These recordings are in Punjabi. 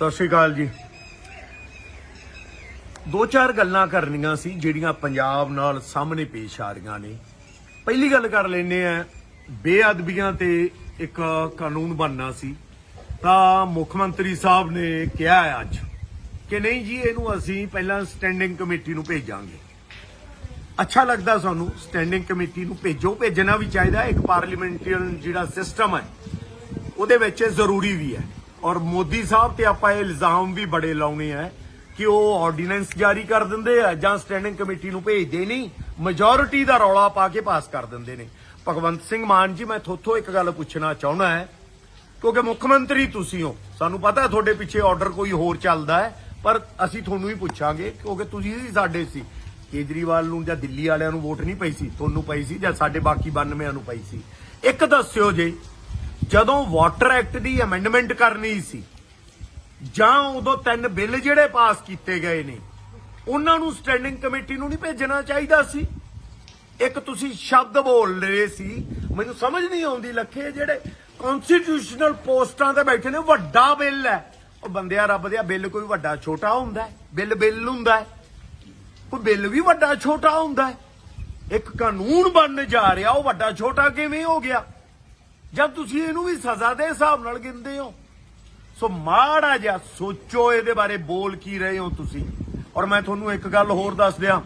ਸਤਿ ਸ਼੍ਰੀ ਅਕਾਲ ਜੀ। ਦੋ ਚਾਰ ਗੱਲਾਂ ਕਰਨੀਆਂ ਸੀ ਜਿਹੜੀਆਂ ਪੰਜਾਬ ਨਾਲ ਸਾਹਮਣੇ ਪੇਸ਼ ਆ ਰਹੀਆਂ ਨੇ। ਪਹਿਲੀ ਗੱਲ ਕਰ ਲੈਨੇ ਆ ਬੇਅਦਬੀਆਂ ਤੇ ਇੱਕ ਕਾਨੂੰਨ ਬਣਨਾ ਸੀ। ਤਾਂ ਮੁੱਖ ਮੰਤਰੀ ਸਾਹਿਬ ਨੇ ਕਿਹਾ ਹੈ ਅੱਜ ਕਿ ਨਹੀਂ ਜੀ, ਇਹਨੂੰ ਅਸੀਂ ਪਹਿਲਾਂ ਸਟੈਂਡਿੰਗ ਕਮੇਟੀ ਨੂੰ ਭੇਜਾਂਗੇ। ਅੱਛਾ ਲੱਗਦਾ ਸਾਨੂੰ ਸਟੈਂਡਿੰਗ ਕਮੇਟੀ ਨੂੰ ਭੇਜੋ। ਭੇਜਣਾ ਵੀ ਚਾਹੀਦਾ, ਇੱਕ ਪਾਰਲੀਮੈਂਟਰੀਅਨ ਜਿਹੜਾ ਸਿਸਟਮ ਹੈ, ਉਹਦੇ ਵਿੱਚ ਇਹ ਜ਼ਰੂਰੀ ਵੀ ਹੈ। ਔਰ ਮੋਦੀ ਸਾਹਿਬ ਤੇ ਆਪਾਂ ਇਹ ਇਲਜ਼ਾਮ ਵੀ ਬੜੇ ਲਾਉਣੇ ਆ ਕਿ ਉਹ ਆਰਡੀਨੈਂਸ ਜਾਰੀ ਕਰ ਦਿੰਦੇ ਆ ਜਾਂ ਸਟੈਂਡਿੰਗ ਕਮੇਟੀ ਨੂੰ ਭੇਜਦੇ ਨਹੀਂ ਮੈਜੋਰਿਟੀ ਦਾ ਰੌਲਾ ਪਾ ਕੇ ਪਾਸ ਕਰ ਦਿੰਦੇ ਨੇ। ਭਗਵੰਤ ਸਿੰਘ ਮਾਨ ਜੀ, ਮੈਂ ਥੋਥੋਂ ਇੱਕ ਗੱਲ ਪੁੱਛਣਾ ਚਾਹੁੰਦਾ ਹੈ, ਕਿਉਂਕਿ ਮੁੱਖ ਮੰਤਰੀ ਤੁਸੀਂ ਹੋ, ਸਾਨੂੰ ਪਤਾ ਹੈ ਤੁਹਾਡੇ ਪਿੱਛੇ ਆਰਡਰ ਕੋਈ ਹੋਰ ਚੱਲਦਾ ਹੈ, ਪਰ ਅਸੀਂ ਤੁਹਾਨੂੰ ਹੀ ਪੁੱਛਾਂਗੇ, ਕਿਉਂਕਿ ਤੁਸੀਂ ਹੀ ਸਾਡੇ ਸੀ। ਕੇਜਰੀਵਾਲ ਨੂੰ ਜਾਂ ਦਿੱਲੀ ਵਾਲਿਆਂ ਨੂੰ ਵੋਟ ਨਹੀਂ ਪਈ ਸੀ, ਤੁਹਾਨੂੰ ਪਈ ਸੀ ਜਾਂ ਸਾਡੇ ਬਾਕੀ 92 ਨੂੰ ਪਈ ਸੀ। ਇੱਕ ਦੱਸਿਓ ਜੇ ਜਦੋਂ ਵਾਟਰ ਐਕਟ ਦੀ ਅਮੈਂਡਮੈਂਟ ਕਰਨੀ ਸੀ, ਜਾਂ ਉਦੋਂ ਤਿੰਨ ਬਿੱਲ ਜਿਹੜੇ ਪਾਸ ਕੀਤੇ ਗਏ ਨੇ, ਉਹਨਾਂ ਨੂੰ ਸਟੈਂਡਿੰਗ ਕਮੇਟੀ ਨੂੰ ਨਹੀਂ ਭੇਜਣਾ ਚਾਹੀਦਾ ਸੀ। ਇੱਕ ਤੁਸੀਂ ਸ਼ਬਦ ਬੋਲ ਰਹੇ ਸੀ, ਮੈਨੂੰ ਸਮਝ ਨਹੀਂ ਆਉਂਦੀ ਲੱਖੇ, ਜਿਹੜੇ ਕਨਸਟੀਟਿਊਸ਼ਨਲ ਪੋਸਟਾਂ ਤੇ ਬੈਠੇ ਨੇ, ਵੱਡਾ ਬਿੱਲ ਹੈ। ਉਹ ਬੰਦਿਆ ਰੱਬ ਦੇ ਬਿੱਲ ਕੋਈ ਵੱਡਾ ਛੋਟਾ ਹੁੰਦਾ ਹੈ। ਬਿੱਲ ਬਿੱਲ ਹੁੰਦਾ ਹੈ। ਕੋਈ ਬਿੱਲ ਵੀ ਵੱਡਾ ਛੋਟਾ ਹੁੰਦਾ ਹੈ। ਇੱਕ ਕਾਨੂੰਨ ਬਣਨ ਜਾ ਰਿਹਾ, ਉਹ ਵੱਡਾ ਛੋਟਾ ਕਿਵੇਂ ਹੋ ਗਿਆ? ਜਦ ਤੁਸੀਂ ਇਹਨੂੰ ਵੀ ਸਜ਼ਾ ਦੇ ਹਿਸਾਬ ਨਾਲ ਗਿਣਦੇ ਹੋ। ਸੋ ਮਾੜਾ ਜਿਹਾ ਸੋਚੋ ਇਹਦੇ ਬਾਰੇ ਬੋਲ ਕੀ ਰਹੇ ਹੋ ਤੁਸੀਂ। ਔਰ ਮੈਂ ਤੁਹਾਨੂੰ ਇੱਕ ਗੱਲ ਹੋਰ ਦੱਸ ਦਿਆਂ।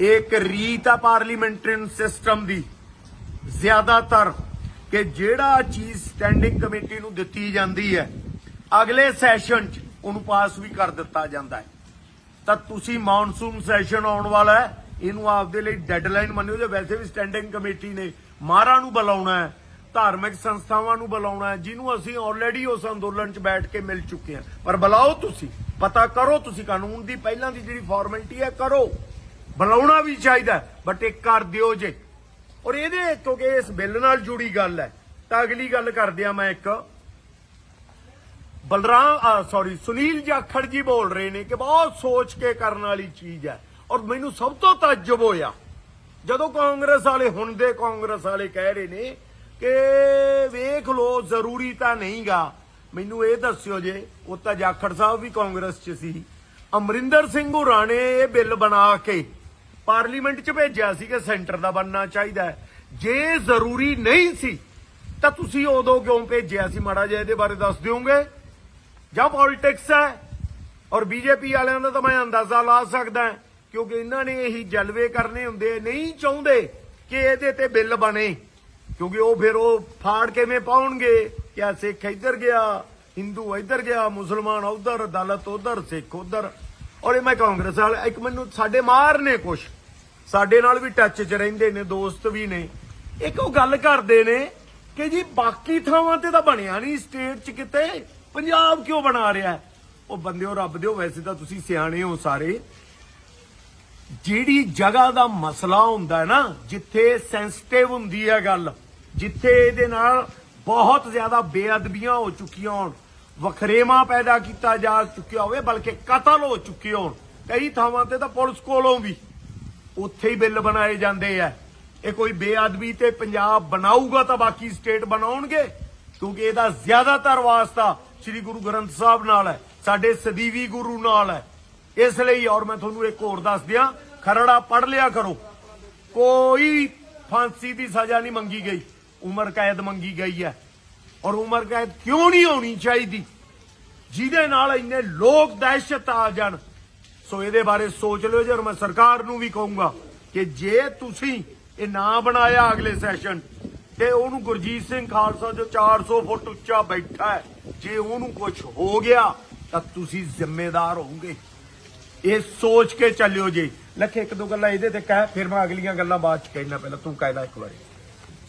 ਇੱਕ ਰੀਤ ਆ ਪਾਰਲੀਮੈਂਟਰੀਅਨ ਸਿਸਟਮ ਦੀ। ਜ਼ਿਆਦਾਤਰ ਕਿ ਜਿਹੜਾ ਚੀਜ਼ ਸਟੈਂਡਿੰਗ ਕਮੇਟੀ ਨੂੰ ਦਿੱਤੀ ਜਾਂਦੀ ਹੈ, ਅਗਲੇ ਸੈਸ਼ਨ 'ਚ ਉਹਨੂੰ ਪਾਸ ਵੀ ਕਰ ਦਿੱਤਾ ਜਾਂਦਾ ਹੈ। ਤਾਂ ਤੁਸੀਂ ਮੌਨਸੂਨ ਸੈਸ਼ਨ ਆਉਣ ਵਾਲਾ ਹੈ, ਇਹਨੂੰ ਆਪਦੇ ਲਈ ਡੈਡਲਾਈਨ ਮੰਨਿਓ ਜੇ ਵੈਸੇ ਵੀ ਸਟੈਂਡਿੰਗ ਕਮੇਟੀ ਨੇ ਮਾਰਾਂ ਨੂੰ ਬੁਲਾਉਣਾ ਹੈ ਧਾਰਮਿਕ ਸੰਸਥਾਵਾਂ ਨੂੰ ਬੁਲਾਉਣਾ ਹੈ, ਜਿਹਨੂੰ ਅਸੀਂ ਆਲਰੇਡੀ ਉਸ ਅੰਦੋਲਨ 'ਚ ਬੈਠ ਕੇ ਮਿਲ ਚੁੱਕੇ ਹਾਂ। ਪਰ ਬੁਲਾਓ ਤੁਸੀਂ, ਪਤਾ ਕਰੋ ਤੁਸੀਂ, ਕਾਨੂੰਨ ਦੀ ਪਹਿਲਾਂ ਦੀ ਜਿਹੜੀ ਫਾਰਮੈਲਿਟੀ ਹੈ, ਕਰੋ। ਬੁਲਾਉਣਾ ਵੀ ਚਾਹੀਦਾ ਬਟ ਇਹ ਕਰ ਦਿਓ ਜੇ। ਔਰ ਇਹਦੇ ਕਿਉਂਕਿ ਇਸ ਬਿੱਲ ਨਾਲ ਜੁੜੀ ਗੱਲ ਹੈ। ਤਾਂ ਅਗਲੀ ਗੱਲ ਕਰਦੇ ਆ ਮੈਂ ਇੱਕ। ਬਲਰਾਮ ਸੌਰੀ ਸੁਨੀਲ ਜਾਖੜ ਜੀ ਬੋਲ ਰਹੇ ਨੇ ਕਿ ਬਹੁਤ ਸੋਚ ਕੇ ਕਰਨ ਵਾਲੀ ਚੀਜ਼ ਹੈ। ਔਰ ਮੈਨੂੰ ਸਭ ਤੋਂ ਤਾਜਬ ਹੋਇਆ ਜਦੋਂ ਕਾਂਗਰਸ ਵਾਲੇ, ਹੁਣ ਦੇ ਕਾਂਗਰਸ ਵਾਲੇ ਕਹਿ ਰਹੇ ਨੇ ਕਿ ਵੇਖ ਲੋ, ਜ਼ਰੂਰੀ ਤਾਂ ਨਹੀਂਗਾ। ਮੈਨੂੰ ਇਹ ਦੱਸਿਓ ਜੇ, ਉਹ ਤਾਂ ਜਾਖੜ ਸਾਹਿਬ ਵੀ ਕਾਂਗਰਸ 'ਚ ਸੀ। ਅਮਰਿੰਦਰ ਸਿੰਘ ਹੁਰਾਂ ਨੇ ਇਹ ਬਿੱਲ ਬਣਾ ਕੇ ਪਾਰਲੀਮੈਂਟ 'ਚ ਭੇਜਿਆ ਸੀ ਕਿ ਸੈਂਟਰ ਦਾ ਬਣਨਾ ਚਾਹੀਦਾ ਜੇ ਜ਼ਰੂਰੀ ਨਹੀਂ ਸੀ, ਤਾਂ ਤੁਸੀਂ ਉਦੋਂ ਕਿਉਂ ਭੇਜਿਆ ਸੀ? ਮਾੜਾ ਜਿਹਾ ਇਹਦੇ ਬਾਰੇ ਦੱਸ ਦਿਓਗੇ? ਜਾਂ ਪੋਲਿਟਿਕਸ ਹੈ? ਔਰ ਬੀਜੇਪੀ ਵਾਲਿਆਂ ਦਾ ਤਾਂ ਮੈਂ ਅੰਦਾਜ਼ਾ ਲਾ ਸਕਦਾ ਕਿਉਂਕਿ ਇਹਨਾਂ ਨੇ ਇਹੀ ਜਲਵੇ ਕਰਨੇ ਹੁੰਦੇ, ਨਹੀਂ ਚਾਹੁੰਦੇ ਕਿ ਇਹਦੇ ਤੇ ਬਿੱਲ ਬਣੇ। ਕਿਉਂਕਿ ਉਹ ਫਿਰ ਉਹ ਫਾੜ ਕਿਵੇਂ ਪਾਉਣਗੇ? ਕਿ ਸਿੱਖ ਇੱਧਰ ਗਿਆ, ਹਿੰਦੂ ਇੱਧਰ ਗਿਆ, ਮੁਸਲਮਾਨ ਉਧਰ, ਅਦਾਲਤ ਉਧਰ, ਸਿੱਖ ਉਧਰ। ਔਰ ਇਹ ਮੈਂ ਕਾਂਗਰਸ ਵਾਲ, ਇੱਕ ਮੈਨੂੰ ਸਾਡੇ ਮਾਰ ਨੇ ਕੁਛ। ਸਾਡੇ ਨਾਲ ਵੀ ਟੱਚ 'ਚ ਰਹਿੰਦੇ ਨੇ, ਦੋਸਤ ਵੀ ਨੇ। ਇੱਕ ਉਹ ਗੱਲ ਕਰਦੇ ਨੇ ਕਿ ਜੀ ਬਾਕੀ ਥਾਵਾਂ ਤੇ ਤਾਂ ਬਣਿਆ ਨਹੀਂ ਸਟੇਟ 'ਚ ਕਿਤੇ। ਪੰਜਾਬ ਕਿਉਂ ਬਣਾ ਰਿਹਾ? ਹੈ? ਉਹ ਬੰਦਿਓ, ਰੱਬ ਦਿਓ, ਵੈਸੇ ਤਾਂ ਤੁਸੀਂ ਸਿਆਣੇ ਹੋ ਸਾਰੇ। ਜਿਹੜੀ ਜਗ੍ਹਾ ਦਾ ਮਸਲਾ ਹੁੰਦਾ ਹੈ ਨਾ, ਜਿੱਥੇ ਸੈਂਸਿਟਿਵ ਹੁੰਦੀ ਹੈ ਗੱਲ ਜਿੱਥੇ ਇਹਦੇ ਨਾਲ ਬਹੁਤ ਜ਼ਿਆਦਾ ਬੇਅਦਬੀਆਂ ਹੋ ਚੁੱਕੀਆਂ ਹੋਣ, ਵਖਰੇਵਾ ਪੈਦਾ ਕੀਤਾ ਜਾ ਚੁੱਕਿਆ ਹੋਵੇ, ਬਲਕਿ ਕਤਲ ਹੋ ਚੁੱਕੇ ਹੋਣ। ਕਈ ਥਾਵਾਂ ਤੇ ਤਾਂ ਪੁਲਿਸ ਕੋਲੋਂ ਵੀ ਉੱਥੇ ਹੀ ਬਿੱਲ ਬਣਾਏ ਜਾਂਦੇ ਆ। ਇਹ ਕੋਈ ਬੇਅਦਬੀ ਤੇ ਪੰਜਾਬ ਬਣਾਊਗਾ ਤਾਂ ਬਾਕੀ ਸਟੇਟ ਬਣਾਉਣਗੇ, ਕਿਉਂਕਿ ਇਹਦਾ ਜ਼ਿਆਦਾਤਰ ਵਾਸਤਾ ਸ੍ਰੀ ਗੁਰੂ ਗ੍ਰੰਥ ਸਾਹਿਬ ਨਾਲ ਹੈ, ਸਾਡੇ ਸਦੀਵੀ ਗੁਰੂ ਨਾਲ ਹੈ। ਇਸ ਲਈ ਔਰ ਮੈਂ ਤੁਹਾਨੂੰ ਇੱਕ ਹੋਰ ਦੱਸ ਦਿਆਂ, ਖਰੜਾ ਪੜ ਲਿਆ ਕਰੋ। ਕੋਈ ਫਾਂਸੀ ਦੀ ਸਜ਼ਾ ਨਹੀਂ ਮੰਗੀ ਗਈ। ਉਮਰ ਕੈਦ ਮੰਗੀ ਗਈ ਹੈ। ਔਰ ਉਮਰ ਕੈਦ ਕਿਉਂ ਨਹੀਂ ਹੋਣੀ ਚਾਹੀਦੀ? ਜਿਹਦੇ ਨਾਲ ਇੰਨੇ ਲੋਕ ਦਹਿਸ਼ਤ ਆ ਜਾਣ। ਸੋ ਇਹਦੇ ਬਾਰੇ ਸੋਚ ਲਿਓ ਜੇ, ਔਰ ਮੈਂ ਸਰਕਾਰ ਨੂੰ ਵੀ ਕਹੂੰਗਾ ਕਿ ਜੇ ਤੁਸੀਂ ਇਹ ਨਾ ਬਣਾਇਆ ਅਗਲੇ ਸੈਸ਼ਨ, ਤੇ ਉਹਨੂੰ ਗੁਰਜੀਤ ਸਿੰਘ ਖਾਲਸਾ ਜੋ 400 ਫੁੱਟ ਉੱਚਾ ਬੈਠਾ ਹੈ, ਜੇ ਉਹਨੂੰ ਕੁਝ ਹੋ ਗਿਆ, ਤਾਂ ਤੁਸੀਂ ਜ਼ਿੰਮੇਦਾਰ ਹੋਵੋਗੇ। ਇਹ ਸੋਚ ਕੇ ਚੱਲਿਓ ਜੀ। ਲੱਖੇ ਇੱਕ ਦੋ ਗੱਲਾਂ ਇਹਦੇ ਤੇ ਕਹਿ, ਫਿਰ ਮੈਂ ਅਗਲੀਆਂ ਗੱਲਾਂ ਬਾਅਦ ਚ ਕਹਿਣਾ, ਪਹਿਲਾਂ ਤੂੰ ਕਹਿਦਾ ਇੱਕ ਵਾਰੀ।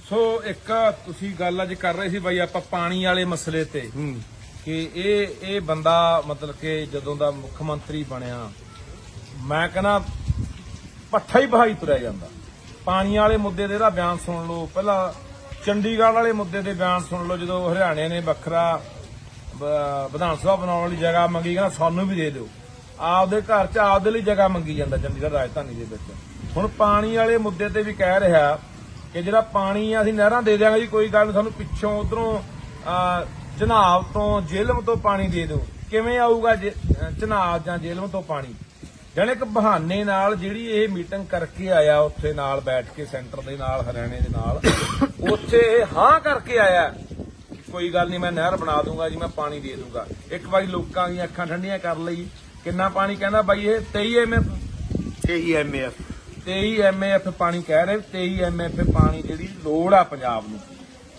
ਸੋ ਇੱਕ ਤੁਸੀਂ ਗੱਲ ਅੱਜ ਕਰ ਰਹੇ ਸੀ ਬਾਈ ਆਪਾਂ ਪਾਣੀ ਵਾਲੇ ਮਸਲੇ ਤੇ ਕਿ ਇਹ ਇਹ ਬੰਦਾ ਮਤਲਬ ਕਿ ਜਦੋਂ ਦਾ ਮੁੱਖ ਮੰਤਰੀ ਬਣਿਆ ਮੈਂ ਕਹਿੰਦਾ ਪੱਠਾ ਹੀ ਬਹਾਈ ਤੁਰਿਆ ਜਾਂਦਾ। ਪਾਣੀ ਵਾਲੇ ਮੁੱਦੇ ਤੇ ਇਹਦਾ ਬਿਆਨ ਸੁਣ ਲਓ। ਪਹਿਲਾਂ ਚੰਡੀਗੜ੍ਹ ਵਾਲੇ ਮੁੱਦੇ ਤੇ ਬਿਆਨ ਸੁਣ ਲਓ ਜਦੋਂ ਹਰਿਆਣੇ ਨੇ ਵੱਖਰਾ ਵਿਧਾਨ ਸਭਾ ਬਣਾਉਣ ਵਾਲੀ ਜਗ੍ਹਾ ਮੰਗੀ ਕਹਿੰਦਾ ਸਾਨੂੰ ਵੀ ਦੇ ਦਿਓ। ਆਪਦੇ ਘਰ 'ਚ ਆਪਦੇ ਲਈ ਜਗ੍ਹਾ ਮੰਗੀ ਜਾਂਦਾ ਚੰਡੀਗੜ੍ਹ ਰਾਜਧਾਨੀ ਦੇ ਵਿੱਚ। ਹੁਣ ਪਾਣੀ ਵਾਲੇ ਮੁੱਦੇ ਤੇ ਵੀ ਕਹਿ ਰਿਹਾ ਕਿ ਜਿਹੜਾ ਪਾਣੀ ਆ, ਅਸੀਂ ਨਹਿਰਾਂ ਦੇ ਦਿਆਂਗੇ ਜੀ, ਕੋਈ ਗੱਲ ਨੀ, ਸਾਨੂੰ ਪਿੱਛੋਂ ਉਧਰੋਂ ਜਨਾਬ ਤੋਂ ਜੇਲਮ ਤੋਂ ਪਾਣੀ ਦੇ ਦਿਓ। ਕਿਵੇਂ ਆਊਗਾ ਜੇ- ਅਹ, ਚਨਾਬ ਜਾਂ ਜੇਲ੍ਹ ਤੋਂ ਪਾਣੀ? ਜਾਣੀ ਇੱਕ ਬਹਾਨੇ ਨਾਲ ਜਿਹੜੀ ਇਹ ਮੀਟਿੰਗ ਕਰਕੇ ਆਇਆ ਉੱਥੇ ਨਾਲ ਬੈਠ ਕੇ, ਸੈਂਟਰ ਦੇ ਨਾਲ, ਹਰਿਆਣੇ ਦੇ ਨਾਲ, ਉੱਥੇ ਇਹ ਹਾਂ ਕਰਕੇ ਆਇਆ ਕੋਈ ਗੱਲ ਨਹੀਂ ਮੈਂ ਨਹਿਰ ਬਣਾ ਦੂੰਗਾ ਜੀ, ਮੈਂ ਪਾਣੀ ਦੇ ਦੂੰਗਾ। ਇੱਕ ਵਾਰੀ ਲੋਕਾਂ ਦੀਆਂ ਅੱਖਾਂ ਠੰਡੀਆਂ ਕਰ ਲਈ। ਕਿੰਨਾ ਪਾਣੀ? ਕਹਿੰਦਾ ਬਾਈ ਇਹ 23 ਐਮਐਫ ਇਹੀ ਐਮਏਐਫ 23 ਐਮਐਫ ਪਾਣੀ ਕਹਿ ਰਹੇ 23 ਐਮਐਫ ਪਾਣੀ ਜਿਹੜੀ ਲੋੜ ਆ ਪੰਜਾਬ ਨੂੰ।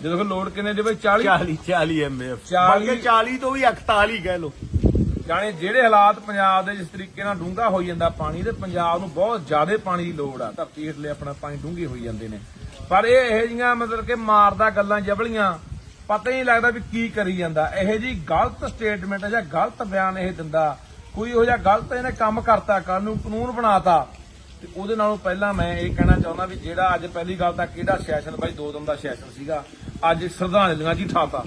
ਜਦੋਂ ਕਿ ਲੋੜ ਕਿੰਨੇ ਦੇ ਵਿੱਚ 40 40 40 ਐਮਏਐਫ 40 ਬਲਕਿ 40 ਤੋਂ ਵੀ 41 ਕਹਿ ਲੋ ਜਾਣੇ ਜਿਹੜੇ ਹਾਲਾਤ ਪੰਜਾਬ ਦੇ ਜਿਸ ਤਰੀਕੇ ਨਾਲ ਡੂੰਘਾ ਹੋਈ ਜਾਂਦਾ ਪਾਣੀ ਤੇ ਪੰਜਾਬ ਨੂੰ ਬਹੁਤ ਜ਼ਿਆਦਾ ਪਾਣੀ ਦੀ ਲੋੜ ਆ। ਧਰਤੀ ਹੇਠਲੇ ਆਪਣਾ ਪਾਣੀ ਡੂੰਘੇ ਹੋਈ ਜਾਂਦੇ ਨੇ। ਪਰ ਇਹ ਇਹੋ ਜੀਆਂ ਮਤਲਬ ਕਿ ਮਾਰਦਾ ਗੱਲਾਂ ਜਬਲੀਆਂ ਪਤਾ ਹੀ ਨਹੀਂ ਲੱਗਦਾ ਵੀ ਕੀ ਕਰੀ ਜਾਂਦਾ। ਇਹੋ ਜੀ ਗਲਤ ਸਟੇਟਮੈਂਟ ਜਾਂ ਗਲਤ ਬਿਆਨ ਇਹ ਦਿੰਦਾ। ਕੋਈ ਇਹੋ ਜਿਹਾ ਗਲਤ ਇਹਨੇ ਕੰਮ ਕਰਤਾ ਕਾਨੂੰਨ ਕਾਨੂੰਨ ਬਣਾਤਾ। ਤੇ ਉਹਦੇ ਨਾਲੋਂ ਪਹਿਲਾਂ ਮੈਂ ਇਹ ਕਹਿਣਾ ਚਾਹੁੰਦਾ ਵੀ ਜਿਹੜਾ ਅੱਜ ਪਹਿਲੀ ਗੱਲ ਤਾਂ ਕਿਹੜਾ ਸੈਸ਼ਨ ਬਾਈ? ਦੋ ਦਿਨ ਦਾ ਸੈਸ਼ਨ ਸੀਗਾ। ਅੱਜ ਸ਼ਰਧਾਂਜਲੀਆਂ ਜੀ ਠਾਤਾ।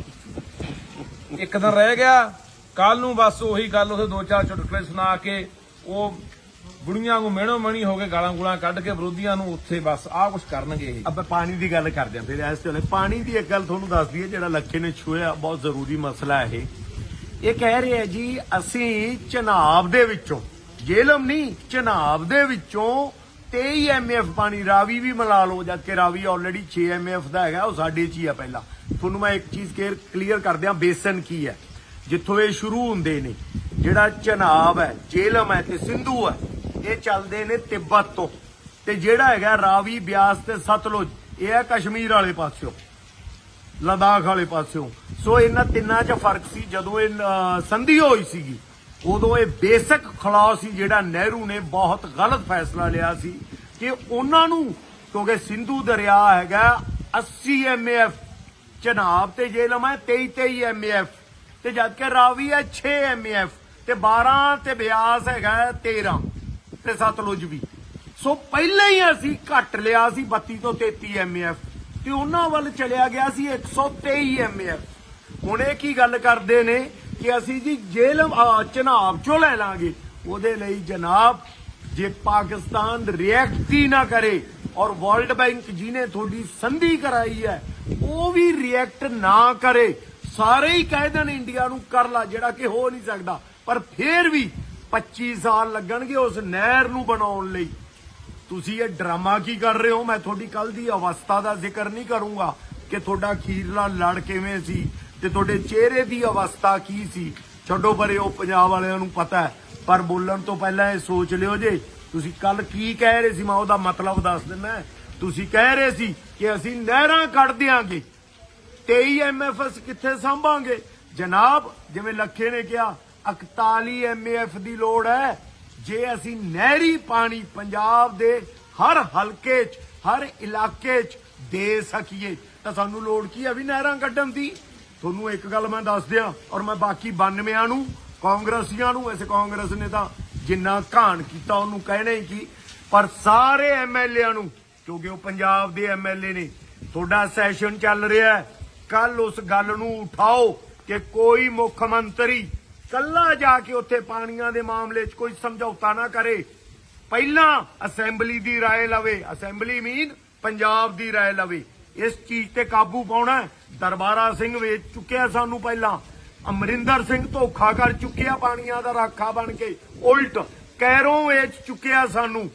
ਇੱਕ ਦਿਨ ਰਹਿ ਗਿਆ ਕੱਲ ਨੂੰ ਬਸ ਉਹੀ ਗੱਲ ਉਹਦੇ ਦੋ ਚਾਰ ਚੁਟਕਲੇ ਸੁਣਾ ਕੇ ਉਹ ਬੁੜੀਆਂ ਨੂੰ ਮਿਹਣੋ ਮਣੀ ਹੋ ਕੇ ਗਾਲਾਂ ਗੁਲਾਂ ਕੱਢ ਕੇ ਵਿਰੋਧੀਆਂ ਨੂੰ ਉੱਥੇ ਬਸ ਆਹ ਕੁਝ ਕਰਨਗੇ ਇਹ। ਆਪਾਂ ਪਾਣੀ ਦੀ ਗੱਲ ਕਰਦੇ ਹਾਂ ਫਿਰ ਇਸ ਵੇਲੇ। ਪਾਣੀ ਦੀ ਇੱਕ ਗੱਲ ਤੁਹਾਨੂੰ ਦੱਸਦੀ ਦਈਏ ਜਿਹੜਾ ਲੱਖੇ ਨੇ ਛੂਇਆ ਬਹੁਤ ਜ਼ਰੂਰੀ ਮਸਲਾ ਹੈ ਇਹ। ਇਹ ਕਹਿ ਰਿਹਾ ਜੀ, ਅਸੀਂ ਚਨਾਬ ਦੇ ਵਿੱਚੋਂ ਜੇਲਮ ਨਹੀਂ, ਚਨਾਬ ਦੇ ਵਿੱਚੋਂ 23 ਐਮਐਫ ਪਾਣੀ, ਰਾਵੀ ਵੀ ਮਿਲਾ ਲਓ, ਜਦ ਕਿ ਰਾਵੀ ਆਲਰੇਡੀ 6 ਐਮਐਫ ਦਾ ਹੈਗਾ, ਉਹ ਸਾਡੇ 'ਚ ਹੀ ਆ ਪਹਿਲਾਂ। ਤੁਹਾਨੂੰ ਮੈਂ ਇੱਕ ਚੀਜ਼ ਕਲੀਅਰ ਕਰ ਦਿਆਂ, ਬੇਸਨ ਕੀ ਹੈ? ਜਿੱਥੋਂ ਇਹ ਸ਼ੁਰੂ ਹੁੰਦੇ ਨੇ, ਜਿਹੜਾ ਚਨਾਬ ਹੈ, ਜੇਲਮ ਹੈ ਤੇ ਸਿੰਧੂ ਹੈ, ਇਹ ਚੱਲਦੇ ਨੇ ਤਿੱਬਤ ਤੋਂ। ਤੇ ਜਿਹੜਾ ਹੈਗਾ ਰਾਵੀ, ਬਿਆਸ ਤੇ ਸਤਲੁਜ, ਇਹ ਹੈ ਕਸ਼ਮੀਰ ਵਾਲੇ ਪਾਸਿਓਂ, ਲਦਾਖ ਵਾਲੇ ਪਾਸਿਓਂ। ਸੋ ਇਹਨਾਂ ਤਿੰਨਾਂ 'ਚ ਫ਼ਰਕ ਸੀ, ਜਦੋਂ ਇਹ ਸੰਧੀ ਹੋਈ ਸੀਗੀ। ਉਦੋਂ ਇਹ ਬੇਸਿਕ ਖਲਾਅ ਸੀ ਜਿਹੜਾ ਨਹਿਰੂ ਨੇ ਬਹੁਤ ਗਲਤ ਫੈਸਲਾ ਲਿਆ ਸੀ ਕਿ ਉਹਨਾਂ ਨੂੰ, ਕਿਉਂਕਿ ਸਿੰਧੂ ਦਰਿਆ ਹੈਗਾ 80 ਐਮਏਐਫ ਚਨਾਬ ਤੇ ਜੇਲਮ ਹੈ 23 23 ਐਮਏਐਫ ਤੇ ਜਦ ਕਿ ਰਾਵੀ ਹੈ 6 ਐਮਏਐਫ ਤੇ 12 ਤੇ ਬਿਆਸ ਹੈਗਾ 13 ਤੇ ਸਤਲੁਜ ਵੀ। ਸੋ ਪਹਿਲਾਂ ਹੀ ਅਸੀਂ ਘੱਟ ਲਿਆ ਸੀ 32 ਤੋਂ 33 ਐਮਏਐਫ ਤੇ ਉਹਨਾਂ ਵੱਲ ਚਲਿਆ ਗਿਆ ਸੀ 123 ਐਮਏਐਫ ਹੁਣ ਇਹ ਕੀ ਗੱਲ ਕਰਦੇ ਨੇ? ਕਿ ਅਸੀਂ ਜੀ ਜੇਲਮ ਅਹ, ਚਨਾਬ ਚੋਂ ਲੈ ਲਾਂਗੇ। ਉਹਦੇ ਲਈ ਜਨਾਬ ਜੇ ਪਾਕਿਸਤਾਨ ਰਿਐਕਟ ਹੀ ਨਾ ਕਰੇ ਔਰ ਵਰਲਡ ਬੈਂਕ ਜਿਹਨੇ ਤੁਹਾਡੀ ਸੰਧੀ ਕਰਾਈ ਹੈ ਉਹ ਵੀ ਰਿਐਕਟ ਨਾ ਕਰੇ ਸਾਰੇ ਹੀ ਕਹਿ ਦੇਣ ਇੰਡੀਆ ਨੂੰ ਕਰ ਲਾ ਜਿਹੜਾ ਕਿ ਹੋ ਨਹੀਂ ਸਕਦਾ। ਪਰ ਫੇਰ ਵੀ 25 ਸਾਲ ਲੱਗਣਗੇ ਉਸ ਨਹਿਰ ਨੂੰ ਬਣਾਉਣ ਲਈ। ਤੁਸੀਂ ਇਹ ਡਰਾਮਾ ਕੀ ਕਰ ਰਹੇ ਹੋ? ਮੈਂ ਤੁਹਾਡੀ ਕੱਲ ਦੀ ਅਵਸਥਾ ਦਾ ਜ਼ਿਕਰ ਨਹੀਂ ਕਰੂੰਗਾ ਕਿ ਤੁਹਾਡਾ ਖੀਰਲਾ ਲੜ ਕਿਵੇਂ ਸੀ। ਤੇ ਤੁਹਾਡੇ ਚਿਹਰੇ ਦੀ ਅਵਸਥਾ ਕੀ ਸੀ? ਛੱਡੋ ਪਰੇ, ਉਹ ਪੰਜਾਬ ਵਾਲਿਆਂ ਨੂੰ ਪਤਾ ਹੈ। ਪਰ ਬੋਲਣ ਤੋਂ ਪਹਿਲਾਂ ਇਹ ਸੋਚ ਲਿਓ ਜੇ, ਤੁਸੀਂ ਕੱਲ ਕੀ ਕਹਿ ਰਹੇ ਸੀ? ਮੈਂ ਉਹਦਾ ਮਤਲਬ ਦੱਸ ਦਿੰਦਾ ਤੁਸੀਂ ਕਹਿ ਰਹੇ ਸੀ ਕਿ ਅਸੀਂ ਨਹਿਰਾਂ ਕੱਢ ਦਿਆਂਗੇ 23 ਐਮਐਫਐਸ ਕਿੱਥੇ ਸੰਭਾਂਗੇ? ਜਨਾਬ, ਜਿਵੇਂ ਲੱਖੇ ਨੇ ਕਿਹਾ 41 ਐਮਐਫ ਦੀ ਲੋੜ ਹੈ। ਜੇ ਅਸੀਂ ਨਹਿਰੀ ਪਾਣੀ ਪੰਜਾਬ ਦੇ ਹਰ ਹਲਕੇ 'ਚ, ਹਰ ਇਲਾਕੇ 'ਚ ਦੇ ਸਕੀਏ, ਤਾਂ ਸਾਨੂੰ ਲੋੜ ਕੀ ਹੈ ਵੀ ਨਹਿਰਾਂ ਕੱਢਣ ਦੀ? ਤੁਹਾਨੂੰ ਇੱਕ ਗੱਲ ਮੈਂ ਦੱਸ ਦਿਆਂ ਔਰ ਮੈਂ ਬਾਕੀ 92 ਨੂੰ ਕਾਂਗਰਸੀਆਂ ਨੂੰ ਇਸ ਕਾਂਗਰਸ ਨੇ ਤਾਂ ਜਿੰਨਾ ਘਾਣ ਕੀਤਾ ਉਹਨੂੰ ਕਹਿਣਾ ਹੀ ਕੀ ਪਰ ਸਾਰੇ ਐਮਐਲਏਆਂ ਨੂੰ ਕਿਉਂਕਿ ਉਹ ਪੰਜਾਬ ਦੇ ਐਮਐਲਏ ਨੇ ਤੁਹਾਡਾ ਸੈਸ਼ਨ ਚੱਲ ਰਿਹਾ ਹੈ ਕੱਲ ਉਸ ਗੱਲ ਨੂੰ ਉਠਾਓ ਕਿ ਕੋਈ ਮੁੱਖ ਮੰਤਰੀ ਕੱਲਾ ਜਾ ਕੇ ਉੱਥੇ ਪਾਣੀਆਂ ਦੇ ਮਾਮਲੇ 'ਚ ਕੋਈ ਸਮਝੌਤਾ ਨਾ ਕਰੇ ਪਹਿਲਾਂ ਅਸੈਂਬਲੀ ਦੀ رائے ਲਵੇ ਅਸੈਂਬਲੀ ਮੀਨ ਪੰਜਾਬ ਦੀ رائے ਲਵੇ ਇਸ ਚੀਜ਼ ਤੇ ਕਾਬੂ ਪਾਉਣਾ ਦਰਬਾਰਾ ਸਿੰਘ ਵੇਚ ਚੁੱਕਿਆ ਸਾਨੂੰ ਪਹਿਲਾਂ। ਅਮਰਿੰਦਰ ਸਿੰਘ ਧੋਖਾ ਕਰ ਚੁੱਕਿਆ ਪਾਣੀਆਂ ਦਾ ਰਾਖਾ ਬਣ ਕੇ। ਉਲਟ ਕੈਰੋਂ ਵੇਚ ਚੁੱਕਿਆ ਸਾਨੂੰ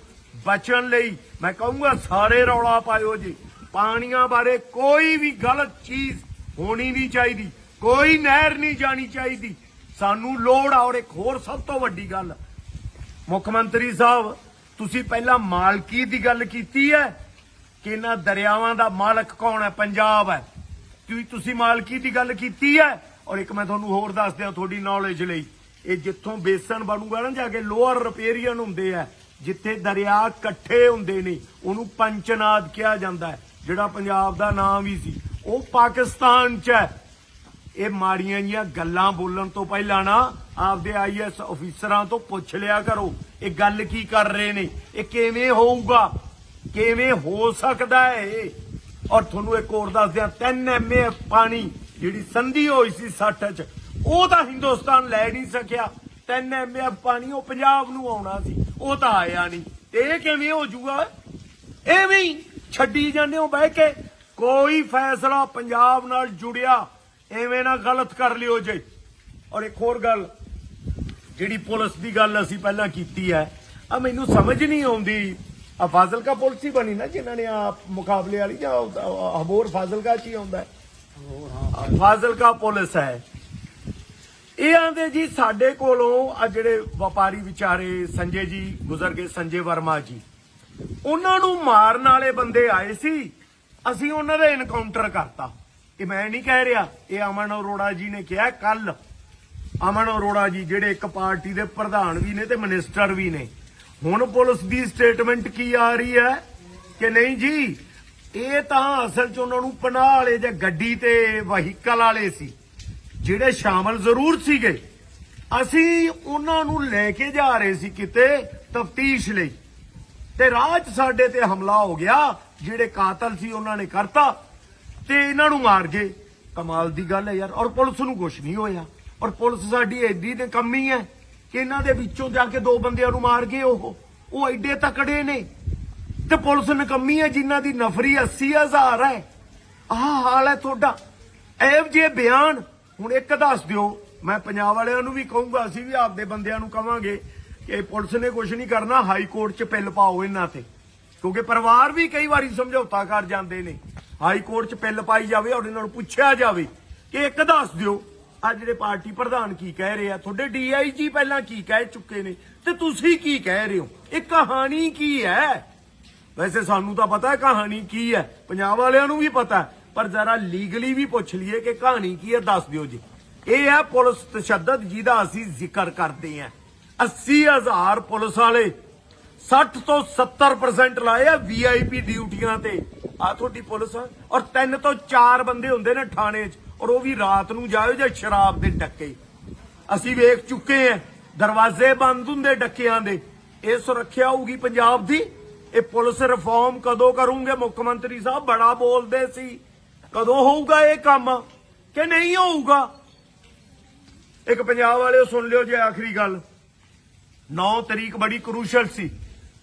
ਬਚਣ ਲਈ। ਮੈਂ ਕਹੂੰਗਾ ਸਾਰੇ ਰੌਲਾ ਪਾਇਓ ਜੀ। ਪਾਣੀਆਂ ਬਾਰੇ ਕੋਈ ਵੀ ਗਲਤ ਚੀਜ਼ ਹੋਣੀ ਨਹੀਂ ਚਾਹੀਦੀ। ਕੋਈ ਨਹਿਰ ਨਹੀਂ ਜਾਣੀ ਚਾਹੀਦੀ। ਸਾਨੂੰ ਲੋੜ ਆ ਔਰ ਇੱਕ ਹੋਰ ਸਭ ਤੋਂ ਵੱਡੀ ਗੱਲ। ਮੁੱਖ ਮੰਤਰੀ ਸਾਹਿਬ, ਤੁਸੀਂ ਪਹਿਲਾਂ ਮਾਲਕੀ ਦੀ ਗੱਲ ਕੀਤੀ ਹੈ। ਕਿ ਇਹਨਾਂ ਦਰਿਆਵਾਂ ਦਾ ਮਾਲਕ ਕੌਣ ਹੈ? ਪੰਜਾਬ ਹੈ। ਤੁਸੀਂ ਤੁਸੀਂ ਮਾਲਕੀ ਦੀ ਗੱਲ ਕੀਤੀ ਹੈ? ਔਰ ਇੱਕ ਮੈਂ ਤੁਹਾਨੂੰ ਹੋਰ ਦੱਸ ਦਿਆਂ ਤੁਹਾਡੀ ਨੌਲੇਜ ਲਈ। ਇਹ ਜਿੱਥੋਂ ਬੇਸਨ ਬਣੂਗਾ ਨਾ, ਜਾ ਕੇ ਲੋਅਰ ਰਿਪੇਰੀਅਨ ਹੁੰਦੇ ਆ, ਜਿੱਥੇ ਦਰਿਆ ਇਕੱਠੇ ਹੁੰਦੇ ਨੇ, ਉਹਨੂੰ ਪੰਚਨਾਦ ਕਿਹਾ ਜਾਂਦਾ ਜਿਹੜਾ ਪੰਜਾਬ ਦਾ ਨਾਮ ਵੀ ਸੀ, ਉਹ ਪਾਕਿਸਤਾਨ 'ਚ ਹੈ। ਇਹ ਮਾੜੀਆਂ ਜੀਆਂ ਗੱਲਾਂ ਬੋਲਣ ਤੋਂ ਪਹਿਲਾਂ ਨਾ, ਆਪਦੇ ਆਈਐਸ ਅਫੀਸਰਾਂ ਤੋਂ ਪੁੱਛ ਲਿਆ ਕਰੋ, ਇਹ ਗੱਲ ਕੀ ਕਰ ਰਹੇ ਨੇ, ਇਹ ਕਿਵੇਂ ਹੋਊਗਾ? ਕਿਵੇਂ ਹੋ ਸਕਦਾ ਹੈ ਇਹ ਔਰ ਤੁਹਾਨੂੰ ਇੱਕ ਹੋਰ ਦੱਸ ਦਿਆਂ 3 ਐਮਏ ਪਾਣੀ ਜਿਹੜੀ ਸੰਧੀ ਹੋਈ ਸੀ 60 ਚ, ਉਹ ਤਾਂ ਹਿੰਦੁਸਤਾਨ ਲੈ ਨਹੀਂ ਸਕਿਆ। 3 ਐਮਏ ਪਾਣੀ ਉਹ ਪੰਜਾਬ ਨੂੰ ਆਉਣਾ ਸੀ, ਉਹ ਤਾਂ ਆਇਆ ਨਹੀਂ। ਤੇ ਇਹ ਕਿਵੇਂ ਹੋ ਜੂਗਾ? ਐਵੇਂ ਹੀ ਛੱਡੀ ਜਾਂਦੇ ਹੋ ਬਹਿ ਕੇ। ਕੋਈ ਫੈਸਲਾ ਪੰਜਾਬ ਨਾਲ ਜੁੜਿਆ, ਐਵੇਂ ਨਾ ਗਲਤ ਕਰ ਲਿਓ ਜੇ। ਔਰ ਇੱਕ ਹੋਰ ਗੱਲ, ਜਿਹੜੀ ਪੁਲਿਸ ਦੀ ਗੱਲ ਅਸੀਂ ਪਹਿਲਾਂ ਕੀਤੀ ਹੈ ਆ ਮੈਨੂੰ ਸਮਝ ਨਹੀਂ ਆਉਂਦੀ। ਆ ਫਾਜ਼ਿਲਕਾ ਪੁਲਿਸ ਹੀ ਬਣੀ ਨਾ ਜਿਨ੍ਹਾਂ ਨੇ ਆ ਮੁਕਾਬਲੇ ਵਾਲੀ ਜਾਂ ਹਬੋਰ ਫਾਜ਼ਿਲਕਾ ਚ ਹੀ ਆਉਂਦਾ ਹੈ। ਫਾਜ਼ਿਲਕਾ ਪੁਲਿਸ ਹੈ। ਇਹ ਆਂਦੇ ਜੀ ਸਾਡੇ ਕੋਲੋਂ ਆ ਜਿਹੜੇ ਵਪਾਰੀ ਵਿਚਾਰੇ ਸੰਜੇ ਜੀ ਗੁਜ਼ਰ ਗਏ ਸੰਜੇ ਵਰਮਾ ਜੀ ਉਹਨਾਂ ਨੂੰ ਮਾਰਨ ਵਾਲੇ ਬੰਦੇ ਆਏ ਸੀ। ਅਸੀਂ ਉਹਨਾਂ ਦਾ ਇਨਕਾਊਂਟਰ ਕਰਤਾ। ਇਹ ਮੈਂ ਨਹੀਂ ਕਹਿ ਰਿਹਾ ਇਹ ਅਮਨ ਅਰੋੜਾ ਜੀ ਨੇ ਕਿਹਾ ਕੱਲ ਅਮਨ ਅਰੋੜਾ ਜੀ ਜਿਹੜੇ ਇੱਕ ਪਾਰਟੀ ਦੇ ਪ੍ਰਧਾਨ ਵੀ ਨੇ ਤੇ ਮਿਨਿਸਟਰ ਵੀ ਨੇ ਹੁਣ ਪੁਲਿਸ ਦੀ ਸਟੇਟਮੈਂਟ ਕੀ ਆ ਰਹੀ ਹੈ ਕਿ ਨਹੀਂ ਜੀ? ਇਹ ਤਾਂ ਅਸਲ 'ਚ ਉਹਨਾਂ ਨੂੰ ਪਨਾਹ ਵਾਲੇ ਜਾਂ ਗੱਡੀ ਤੇ ਵਹੀਕਲ ਵਾਲੇ ਸੀ, ਜਿਹੜੇ ਸ਼ਾਮਲ ਜ਼ਰੂਰ ਸੀਗੇ। ਅਸੀਂ ਉਹਨਾਂ ਨੂੰ ਲੈ ਕੇ ਜਾ ਰਹੇ ਸੀ ਕਿਤੇ ਤਫਤੀਸ਼ ਲਈ। ਤੇ ਰਾਹ 'ਚ ਸਾਡੇ ਤੇ ਹਮਲਾ ਹੋ ਗਿਆ, ਜਿਹੜੇ ਕਾਤਲ ਸੀ ਉਹਨਾਂ ਨੇ ਕਰਤਾ ਤੇ ਇਹਨਾਂ ਨੂੰ ਮਾਰ ਗਏ। ਕਮਾਲ ਦੀ ਗੱਲ ਹੈ ਯਾਰ, ਔਰ ਪੁਲਿਸ ਨੂੰ ਕੁਝ ਨਹੀਂ ਹੋਇਆ। ਔਰ ਪੁਲਿਸ ਸਾਡੀ ਐਡੀ ਤੇ ਕੰਮੀ ਹੈ। ਕਿ ਇਹਨਾਂ ਦੇ ਵਿੱਚੋਂ ਜਾ ਕੇ ਦੋ ਬੰਦਿਆਂ ਨੂੰ ਮਾਰ ਗਏ ਉਹ। ਉਹ ਐਡੇ ਤਕੜੇ ਨੇ। ਤੇ ਪੁਲਿਸ ਨਕੰਮੀ ਹੈ ਜਿਨ੍ਹਾਂ ਦੀ ਨਫਰੀ 80000 ਹੈ। ਆਹ ਹਾਲ ਹੈ ਤੁਹਾਡਾ। ਐਵ ਜੇ ਬਿਆਨ, ਹੁਣ ਇੱਕ ਦੱਸ ਦਿਓ। ਮੈਂ ਪੰਜਾਬ ਵਾਲਿਆਂ ਨੂੰ ਵੀ ਕਹੂੰਗਾ, ਅਸੀਂ ਵੀ ਆਪਦੇ ਬੰਦਿਆਂ ਨੂੰ ਕਵਾਂਗੇ ਕਿ ਪੁਲਿਸ ਨੇ ਕੁਝ ਨਹੀਂ ਕਰਨਾ, ਹਾਈ ਕੋਰਟ 'ਚ ਪਿੱਲ ਪਾਓ ਇਹਨਾਂ ਤੇ। ਕਿਉਂਕਿ ਪਰਿਵਾਰ ਵੀ ਕਈ ਵਾਰੀ ਸਮਝੌਤਾ ਕਰ ਜਾਂਦੇ ਨੇ। ਹਾਈ ਕੋਰਟ 'ਚ ਪਿੱਲ ਪਾਈ ਜਾਵੇ ਔਰ ਇਹਨਾਂ ਨੂੰ ਪੁੱਛਿਆ ਜਾਵੇ। ਕਿ ਇੱਕ ਦੱਸ ਦਿਓ ਆ ਜਿਹੜੇ ਪਾਰਟੀ ਪ੍ਰਧਾਨ ਕੀ ਕਹਿ ਰਹੇ ਆ, ਤੁਹਾਡੇ ਡੀਆਈਜੀ ਪਹਿਲਾਂ ਕੀ ਕਹਿ ਚੁੱਕੇ ਨੇ ਤੇ ਤੁਸੀਂ ਕੀ ਕਹਿ ਰਹੇ ਹੋ? ਇਹ ਕਹਾਣੀ ਕੀ ਹੈ? ਵੈਸੇ ਸਾਨੂੰ ਤਾਂ ਪਤਾ ਹੈ ਕਹਾਣੀ ਕੀ ਹੈ, ਪੰਜਾਬ ਵਾਲਿਆਂ ਨੂੰ ਵੀ ਪਤਾ ਪਰ ਜ਼ਰਾ ਲੀਗਲੀ ਵੀ ਪੁੱਛ ਲਈਏ ਕਿ ਕਹਾਣੀ ਕੀ ਹੈ, ਦੱਸ ਦਿਓ ਜੀ। ਇਹ ਹੈ ਪੁਲਿਸ ਤਸ਼ੱਦਦ ਜਿਹਦਾ ਅਸੀਂ ਜ਼ਿਕਰ ਕਰਦੇ ਹਾਂ। 80000 ਪੁਲਿਸ ਵਾਲੇ 60 ਤੋਂ 70% ਲਾਏ ਆ ਵੀਆਈਪੀ ਡਿਊਟੀਆਂ ਤੇ। ਆ ਤੁਹਾਡੀ ਪੁਲਿਸ ਔਰ ਤਿੰਨ ਤੋਂ ਚਾਰ ਬੰਦੇ ਹੁੰਦੇ ਨੇ ਥਾਣੇ 'ਚ। ਔਰ ਉਹ ਵੀ ਰਾਤ ਨੂੰ ਜਾਇਓ ਜੇ ਸ਼ਰਾਬ ਦੇ ਡੱਕੇ। ਅਸੀਂ ਵੇਖ ਚੁੱਕੇ ਆ ਦਰਵਾਜ਼ੇ ਬੰਦ ਹੁੰਦੇ ਡੱਕਿਆਂ ਦੇ। ਇਹ ਸੁਰੱਖਿਆ ਹੋਊਗੀ ਪੰਜਾਬ ਦੀ। ਇਹ ਪੁਲਿਸ ਰਿਫਾਰਮ ਕਦੋਂ ਕਰੂਗੇ? ਮੁੱਖ ਮੰਤਰੀ ਸਾਹਿਬ ਬੜਾ ਬੋਲਦੇ ਸੀ। ਕਦੋਂ ਹੋਊਗਾ ਇਹ ਕੰਮ? ਕਿ ਨਹੀਂ ਹੋਊਗਾ? ਇੱਕ ਪੰਜਾਬ ਵਾਲਿਓ ਸੁਣ ਲਿਓ ਜੇ ਆਖਰੀ ਗੱਲ। 9 ਤਰੀਕ ਬੜੀ ਕਰੂਸ਼ਲ ਸੀ,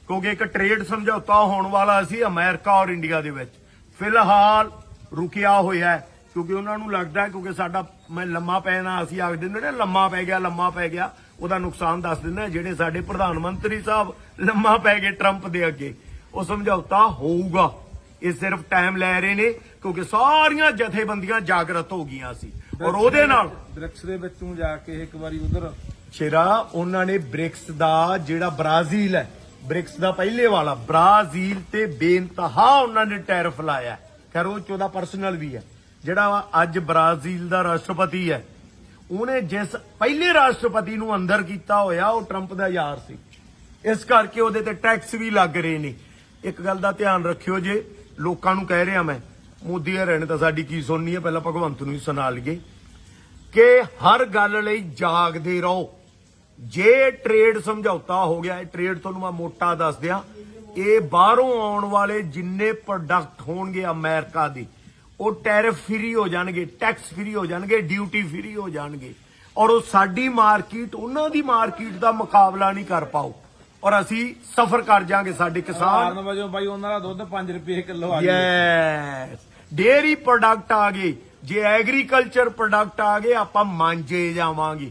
ਕਿਉਂਕਿ ਇੱਕ ਟ੍ਰੇਡ ਸਮਝੌਤਾ ਹੋਣ ਵਾਲਾ ਸੀ ਅਮਰੀਕਾ ਔਰ ਇੰਡੀਆ ਦੇ ਵਿੱਚ। ਫਿਲਹਾਲ ਰੁਕਿਆ ਹੋਇਆ ਹੈ। ਕਿਉਂਕਿ ਉਹਨਾਂ ਨੂੰ ਲੱਗਦਾ ਕਿਉਂਕਿ ਸਾਡਾ ਮੈਂ ਲੰਮਾ ਪੈਣਾ ਅਸੀਂ ਆਖ ਦਿੰਦੇ ਨੇ ਲੰਮਾ ਪੈ ਗਿਆ ਲੰਮਾ ਪੈ ਗਿਆ ਉਹਦਾ ਨੁਕਸਾਨ ਦੱਸ ਦਿੰਦੇ ਜਿਹੜੇ ਸਾਡੇ ਪ੍ਰਧਾਨ ਮੰਤਰੀ ਸਾਹਿਬ ਲੰਮਾ ਪੈ ਗਏ ਟਰੰਪ ਦੇ ਅੱਗੇ। ਉਹ ਸਮਝੌਤਾ ਹੋਊਗਾ। ਇਹ ਸਿਰਫ ਟਾਈਮ ਲੈ ਰਹੇ ਨੇ ਕਿਉਂਕਿ ਸਾਰੀਆਂ ਜਥੇਬੰਦੀਆਂ ਜਾਗਰਤ ਹੋ ਗਈਆਂ ਸੀ। ਔਰ ਉਹਦੇ ਨਾਲ ਬ੍ਰਿਕਸ ਦੇ ਵਿੱਚੋਂ ਜਾ ਕੇ ਇੱਕ ਵਾਰੀ ਉਧਰ ਸ਼ੇਰਾ ਉਹਨਾਂ ਨੇ ਬ੍ਰਿਕਸ ਦਾ ਜਿਹੜਾ ਬ੍ਰਾਜ਼ੀਲ ਹੈ ਬ੍ਰਿਕਸ ਦਾ ਪਹਿਲੇ ਵਾਲਾ ਬ੍ਰਾਜ਼ੀਲ ਤੇ ਬੇਇੰਤਹਾ ਉਹਨਾਂ ਨੇ ਟੈਰਿਫ ਲਾਇਆ। ਖੈਰ ਉਹ 'ਚ ਉਹਦਾ ਪਰਸਨਲ ਵੀ ਹੈ। ਜਿਹੜਾ ਵਾ ਅੱਜ ਬ੍ਰਾਜ਼ੀਲ ਦਾ ਰਾਸ਼ਟਰਪਤੀ ਹੈ, ਉਹਨੇ ਜਿਸ ਪਹਿਲੇ ਰਾਸ਼ਟਰਪਤੀ ਨੂੰ ਅੰਦਰ ਕੀਤਾ ਹੋਇਆ, ਉਹ ਟਰੰਪ ਦਾ ਯਾਰ ਸੀ। ਇਸ ਕਰਕੇ ਉਹਦੇ ਤੇ ਟੈਕਸ ਵੀ ਲੱਗ ਰਹੇ ਨੇ। ਇੱਕ ਗੱਲ ਦਾ ਧਿਆਨ ਰੱਖਿਓ ਜੇ, ਲੋਕਾਂ ਨੂੰ ਕਹਿ ਰਿਹਾ ਮੈਂ, ਮੋਦੀ ਹਰਿਆਣੇ ਤਾਂ ਸਾਡੀ ਕੀ ਸੁਣਨੀ ਹੈ, ਪਹਿਲਾਂ ਭਗਵੰਤ ਨੂੰ ਹੀ ਸੁਣਾ ਲਈਏ। ਕਿ ਹਰ ਗੱਲ ਲਈ ਜਾਗਦੇ ਰਹੋ। ਜੇ ਟ੍ਰੇਡ ਸਮਝੌਤਾ ਹੋ ਗਿਆ, ਇਹ ਟ੍ਰੇਡ ਤੁਹਾਨੂੰ ਮੈਂ ਮੋਟਾ ਦੱਸ ਦਿਆਂ, ਇਹ ਬਾਹਰੋਂ ਆਉਣ ਵਾਲੇ ਜਿੰਨੇ ਪ੍ਰੋਡਕਟ ਹੋਣਗੇ ਅਮਰੀਕਾ ਦੇ ਉਹ ਟੈਰਿਫ ਫ੍ਰੀ ਹੋ ਜਾਣਗੇ ਟੈਕਸ ਫ੍ਰੀ ਹੋ ਜਾਣਗੇ ਡਿਊਟੀ ਫ੍ਰੀ ਹੋ ਜਾਣਗੇ। ਔਰ ਉਹ ਸਾਡੀ ਮਾਰਕੀਟ ਉਹਨਾਂ ਦੀ ਮਾਰਕੀਟ ਦਾ ਮੁਕਾਬਲਾ ਨਹੀਂ ਕਰ ਪਾਓ। ਔਰ ਅਸੀਂ ਸਫਰ ਕਰ ਜਾਾਂਗੇ ਸਾਡੇ ਕਿਸਾਨ। ਕਾਰਨ ਵਜੋਂ ਬਾਈ ਉਹਨਾਂ ਦਾ ਦੁੱਧ 5 ਰੁਪਏ ਕਿਲੋ ਆ ਗਿਆ। ਯੈਸ ਡੇਰੀ ਪ੍ਰੋਡਕਟ ਆ ਗਏ। ਜੇ ਐਗਰੀਕਲਚਰ ਪ੍ਰੋਡਕਟ ਆ ਗਏ ਆਪਾਂ ਮਾਂਜੇ ਜਾਵਾਂਗੇ।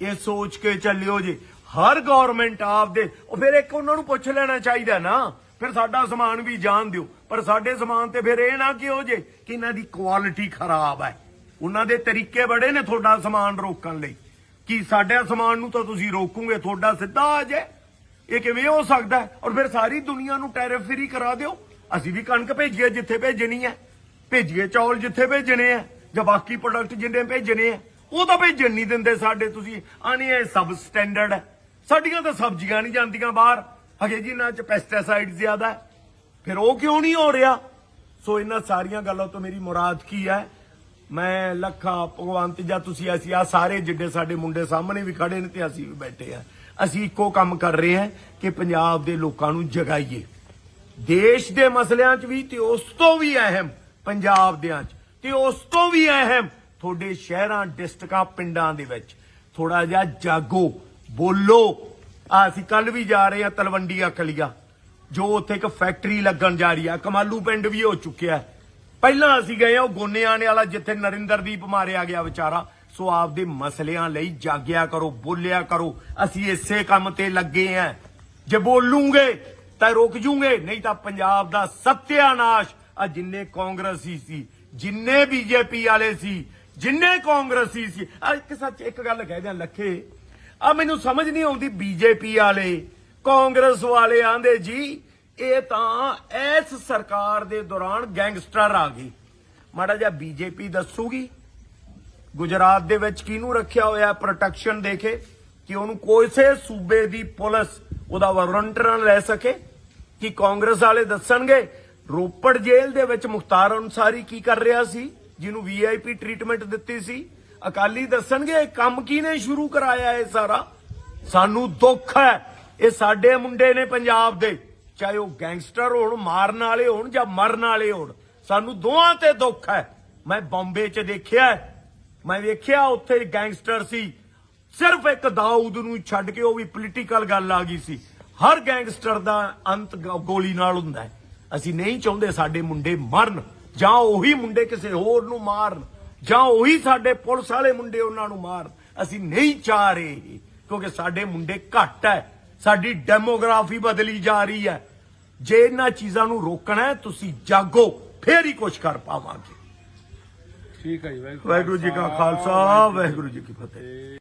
ਇਹ ਸੋਚ ਕੇ ਚੱਲਿਓ ਜੀ। ਹਰ ਗਵਰਨਮੈਂਟ ਆਪਦੇ ਉਹ ਫਿਰ ਇੱਕ ਉਹਨਾਂ ਨੂੰ ਪੁੱਛ ਲੈਣਾ ਚਾਹੀਦਾ ਨਾ। ਫਿਰ ਸਾਡਾ ਸਮਾਨ ਵੀ ਜਾਣ ਦਿਓ। ਪਰ ਸਾਡੇ ਸਮਾਨ ਤੇ ਫਿਰ ਇਹ ਨਾ ਕਿਹੋ ਜੇ ਕਿ ਇਹਨਾਂ ਦੀ ਕੁਆਲਿਟੀ ਖਰਾਬ ਹੈ। ਉਹਨਾਂ ਦੇ ਤਰੀਕੇ ਬੜੇ ਨੇ ਤੁਹਾਡਾ ਸਮਾਨ ਰੋਕਣ ਲਈ। ਕਿ ਸਾਡਾ ਸਮਾਨ ਨੂੰ ਤਾਂ ਤੁਸੀਂ ਰੋਕੋਗੇ, ਤੁਹਾਡਾ ਸਿੱਧਾ ਆ ਜਾਏ। ਇਹ ਕਿਵੇਂ ਹੋ ਸਕਦਾ ਔਰ ਫਿਰ ਸਾਰੀ ਦੁਨੀਆ ਨੂੰ ਟੈਰਿਫ ਫ੍ਰੀ ਕਰਾ ਦਿਓ। ਅਸੀਂ ਵੀ ਕਣਕ ਭੇਜੀਏ ਜਿੱਥੇ ਭੇਜਣੀ ਹੈ। ਭੇਜੀਏ ਚੌਲ ਜਿੱਥੇ ਭੇਜਣੇ ਆ ਜਾਂ ਬਾਕੀ ਪ੍ਰੋਡਕਟ ਜਿੰਨੇ ਭੇਜਣੇ ਆ ਉਹ ਤਾਂ ਭੇਜਣ ਨਹੀਂ ਦਿੰਦੇ ਸਾਡੇ ਤੁਸੀਂ। ਆਣੀ ਇਹ ਸਬ ਸਟੈਂਡਰਡ ਹੈ। ਸਾਡੀਆਂ ਤਾਂ ਸਬਜ਼ੀਆਂ ਨਹੀਂ ਜਾਂਦੀਆਂ ਬਾਹਰ। ਹਗੇ ਜੀ ਇਹਨਾਂ ਚ ਪੈਸਟੀਸਾਈਡ ਜ਼ਿਆਦਾ ਹੈ। ਫਿਰ ਉਹ ਕਿਉਂ ਨਹੀਂ ਹੋ ਰਿਹਾ? ਸੋ ਇਹਨਾਂ ਸਾਰੀਆਂ ਗੱਲਾਂ ਤੋਂ ਮੇਰੀ ਮੁਰਾਦ ਕੀ ਹੈ? ਮੈਂ ਲੱਖਾ ਭਗਵੰਤ ਜਾਂ ਤੁਸੀਂ ਅਸੀਂ ਆ ਸਾਰੇ ਜਿੱਡੇ ਸਾਡੇ ਮੁੰਡੇ ਸਾਹਮਣੇ ਵੀ ਖੜੇ ਨੇ ਤੇ ਅਸੀਂ ਵੀ ਬੈਠੇ ਆ ਅਸੀਂ ਇੱਕੋ ਕੰਮ ਕਰ ਰਹੇ ਹਾਂ ਕਿ ਪੰਜਾਬ ਦੇ ਲੋਕਾਂ ਨੂੰ ਜਗਾਈਏ। ਦੇਸ਼ ਦੇ ਮਸਲਿਆਂ 'ਚ ਵੀ ਤੇ ਉਸ ਤੋਂ ਵੀ ਅਹਿਮ, ਪੰਜਾਬ ਦਿਆਂ 'ਚ ਤੇ ਉਸ ਤੋਂ ਵੀ ਅਹਿਮ ਤੁਹਾਡੇ ਸ਼ਹਿਰਾਂ, ਡਿਸਟ੍ਰਿਕਾਂ, ਪਿੰਡਾਂ ਦੇ ਵਿੱਚ। ਥੋੜਾ ਜਿਹਾ ਜਾਗੋ, ਬੋਲੋ। ਆ ਅਸੀਂ ਕੱਲ ਵੀ ਜਾ ਰਹੇ ਹਾਂ ਤਲਵੰਡੀ ਅਕਲੀਆ ਜੋ ਉੱਥੇ ਇੱਕ ਫੈਕਟਰੀ ਲੱਗਣ ਜਾ ਰਹੀ ਆ, ਕਮਾਲੂ ਪਿੰਡ ਵੀ ਹੋ ਚੁੱਕਿਆ ਪਹਿਲਾਂ ਅਸੀਂ ਗਏ ਹਾਂ, ਉਹ ਗੋਨੇਆਣੇ ਵਾਲਾ ਜਿੱਥੇ ਨਰਿੰਦਰਦੀਪ ਮਾਰਿਆ ਗਿਆ ਵਿਚਾਰਾ। ਸੋ ਆਪਦੇ ਮਸਲਿਆਂ ਲਈ ਜਾਗਿਆ ਕਰੋ, ਬੋਲਿਆ ਕਰੋ। ਅਸੀਂ ਇਸੇ ਕੰਮ ਤੇ ਲੱਗੇ ਆਂ ਜੇ ਬੋਲੂਗੇ, ਤਾਂ ਰੁਕ ਜੂਗੇ, ਨਹੀਂ ਤਾਂ ਪੰਜਾਬ ਦਾ ਸਤਿਆਨਾਸ਼। ਆ ਜਿੰਨੇ ਕਾਂਗਰਸੀ ਸੀ, ਜਿੰਨੇ ਬੀਜੇਪੀ ਵਾਲੇ ਸੀ, ਜਿੰਨੇ ਕਾਂਗਰਸੀ ਸੀ। ਆ ਇੱਕ ਸੱਚ, ਇੱਕ ਗੱਲ ਕਹਿ ਦਿਆਂ ਲੱਖੇ। ਆ ਮੈਨੂੰ ਸਮਝ ਨਹੀਂ ਆਉਂਦੀ ਬੀਜੇਪੀ ਵਾਲੇ ਕਾਂਗਰਸ ਵਾਲੇ ਆਂਦੇ ਜੀ, ਇਹ ਤਾਂ ਇਸ ਸਰਕਾਰ ਦੇ ਦੌਰਾਨ ਗੈਂਗਸਟਰ ਆ ਗਈ ਮਾੜਾ ਜਿਹਾ ਬੀਜੇਪੀ ਦੱਸੂਗੀ। ਗੁਜਰਾਤ ਦੇ ਵਿੱਚ ਕਿਹਨੂੰ ਰੱਖਿਆ ਹੋਇਆ ਪ੍ਰੋਟੈਕਸ਼ਨ ਦੇ ਕੇ ਕਿ ਉਹਨੂੰ ਕੋਸੇ ਸੂਬੇ ਦੀ ਪੁਲਿਸ, ਉਹਦਾ ਵਾਰੰਟ ਨਾ ਲੈ ਸਕੇ? ਕਿ ਕਾਂਗਰਸ ਵਾਲੇ ਦੱਸਣਗੇ? ਰੋਪੜ ਜੇਲ੍ਹ ਦੇ ਵਿੱਚ ਮੁਖਤਾਰ ਅਨਸਾਰੀ ਕੀ ਕਰ ਰਿਹਾ ਸੀ? ਜਿਹਨੂੰ ਵੀਆਈਪੀ ਟ੍ਰੀਟਮੈਂਟ ਦਿੱਤੀ ਸੀ। ਅਕਾਲੀ ਦੱਸਣਗੇ ਕੰਮ ਕਿਹਨੇ ਸ਼ੁਰੂ ਕਰਾਇਆ ਇਹ ਸਾਰਾ? ਸਾਨੂੰ ਦੁੱਖ ਹੈ। ਇਹ ਸਾਡੇ ਮੁੰਡੇ ਨੇ ਪੰਜਾਬ ਦੇ, ਚਾਹੇ ਉਹ ਗੈਂਗਸਟਰ ਹੋਣ, ਮਾਰਨ ਵਾਲੇ ਹੋਣ ਜਾਂ ਮਰਨ ਵਾਲੇ ਹੋਣ, ਸਾਨੂੰ ਦੋਹਾਂ ਤੇ ਦੁੱਖ ਹੈ। ਮੈਂ ਬੰਬੇ 'ਚ ਦੇਖਿਆ ਮੈਂ ਵੇਖਿਆ ਉੱਥੇ ਗੈਂਗਸਟਰ ਸੀ। ਸਿਰਫ ਇੱਕ ਦਾਊਦ ਨੂੰ ਛੱਡ ਕੇ ਉਹ ਵੀ ਪੋਲੀਟੀਕਲ ਗੱਲ ਆ ਗਈ ਸੀ। ਹਰ ਗੈਂਗਸਟਰ ਦਾ ਅੰਤ ਗੋਲੀ ਨਾਲ ਹੁੰਦਾ ਹੈ। ਅਸੀਂ ਨਹੀਂ ਚਾਹੁੰਦੇ ਸਾਡੇ ਮੁੰਡੇ ਮਰਨ, ਜਾਂ ਉਹੀ ਮੁੰਡੇ ਕਿਸੇ ਹੋਰ ਨੂੰ ਮਾਰਨ, ਜਾਂ ਉਹੀ ਸਾਡੇ ਪੁਲਿਸ ਵਾਲੇ ਮੁੰਡੇ ਉਹਨਾਂ ਨੂੰ ਮਾਰਨ। ਅਸੀਂ ਨਹੀਂ ਚਾਹ ਰਹੇ, ਕਿਉਂਕਿ ਸਾਡੇ ਮੁੰਡੇ ਘੱਟ ਹੈ। ਸਾਡੀ ਡੈਮੋਗ੍ਰਾਫੀ ਬਦਲੀ ਜਾ ਰਹੀ ਹੈ। ਜੇ ਇਹਨਾਂ ਚੀਜ਼ਾਂ ਨੂੰ ਰੋਕਣਾ ਹੈ ਤੁਸੀਂ ਜਾਗੋ ਫੇਰ ਹੀ ਕੁਝ ਕਰ ਪਾਵਾਂਗੇ। ਠੀਕ ਹੈ ਜੀ ਵਾਹਿਗੁਰੂ ਜੀ ਕਾ ਖਾਲਸਾ ਵਾਹਿਗੁਰੂ ਜੀ ਕੀ ਫਤਿਹ।